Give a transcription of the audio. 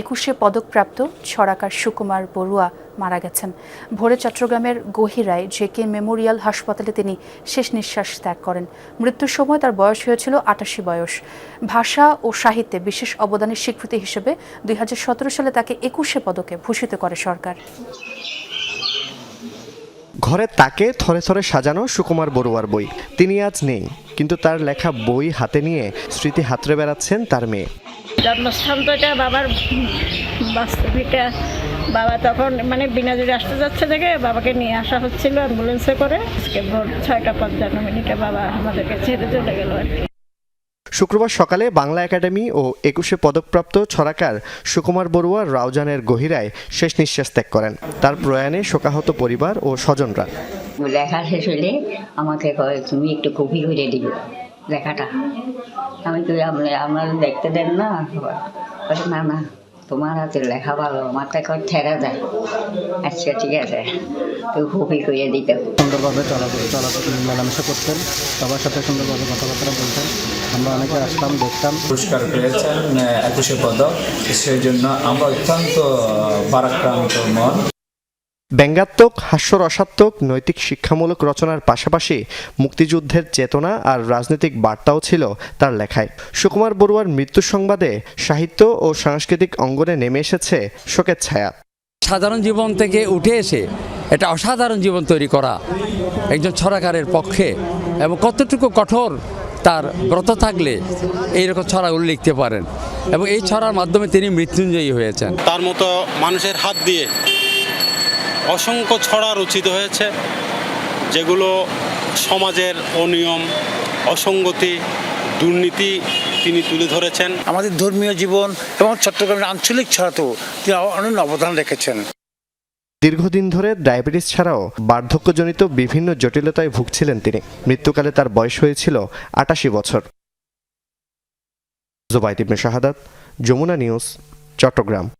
একুশে পদকপ্রাপ্ত ছড়াকার সুকুমার বড়ুয়া মারা গেছেন। ভোরে চট্টগ্রামের গহিরায় জেকে মেমোরিয়াল হাসপাতালে তিনি শেষ নিঃশ্বাস ত্যাগ করেন। মৃত্যুর সময় তার বয়স হয়েছিল আটাশি বয়স। ভাষা ও সাহিত্যে বিশেষ অবদানের স্বীকৃতি হিসেবে দুই হাজার সতেরো সালে তাকে একুশে পদকে ভূষিত করে সরকার। ঘরে তাকে থরে থরে সাজানো সুকুমার বড়ুয়ার বই। তিনি আজ নেই, কিন্তু তার লেখা বই হাতে নিয়ে স্মৃতি হাতড়ে বেড়াচ্ছেন তার মেয়ে। জন্মস্থান তো এটা বাবার বাস্তবিকা বাবা তখন মানে বিনাজুরি আসতে যাচ্ছে থেকে বাবাকে নিয়ে আসা হচ্ছিল অ্যাম্বুলেন্সে করে। আজকে ভোর ছয়টা পঞ্চান্ন মিনিটে বাবা আমাদেরকে ছেড়ে চলে গেল আর কি। শুক্রবার সকালে বাংলা একাডেমি ও একুশে পদকপ্রাপ্ত ছড়াকার সুকুমার বড়ুয়া রাউজানের গহিরায় শেষ নিঃশ্বাস ত্যাগ করেন। তার প্রয়াণে শোকাহত পরিবার ও স্বজনরা। লেখা শেষ হলে আমাকে তুমি একটু কপি করে দিও। লেখাটা আমি তো আপনার দেখতে দেন না। না না তোমার হাতে লেখা ভালো আমার তো এখন ঠেরা যায়। আচ্ছা ঠিক আছে। তো খুবই করে দিতে সুন্দরভাবে চলাচল চলাচল মেলামেশা করতেন। সবার সাথে সুন্দরভাবে কথাবার্তা বলতেন। আমরা অনেকে আসতাম দেখতাম। পুরস্কার পেয়েছেন একুশে পদক। সেই জন্য আমরা অত্যন্ত বারাক্রান্ত মন। ব্যঙ্গাত্মক হাস্যরসাত্মক নৈতিক শিক্ষামূলক রচনার পাশাপাশি মুক্তিযুদ্ধের চেতনা আর রাজনৈতিক বার্তাও ছিল তার লেখায়। সুকুমার বড়ুয়ার মৃত্যুর সংবাদে সাহিত্য ও সাংস্কৃতিক অঙ্গনে নেমে এসেছে শোকের ছায়া। সাধারণ জীবন থেকে উঠে এসে এটা অসাধারণ জীবন তৈরি করা একজন ছড়াকারের পক্ষে এবং কতটুকু কঠোর তার ব্রত থাকলে এইরকম ছড়াগুলো লিখতে পারেন। এবং এই ছড়ার মাধ্যমে তিনি মৃত্যুঞ্জয়ী হয়েছেন। তার মতো মানুষের হাত দিয়ে অসংখ্য ছড়া রচিত হয়েছে যেগুলো সমাজের অনিয়ম অসঙ্গতি দুর্নীতি তিনি তুলে ধরেছেন। আমাদের ধর্মীয় জীবন এবং চট্টগ্রামের আঞ্চলিক ছড়াতেও তিনি অনন্য অবদান রেখেছেন। দীর্ঘদিন ধরে ডায়াবেটিস ছাড়াও বার্ধক্যজনিত বিভিন্ন জটিলতায় ভুগছিলেন তিনি। মৃত্যুকালে তার বয়স হয়েছিল আটাশি বছর। জোবাইদ ইবনে শাহাদাত যমুনা নিউজ চট্টগ্রাম।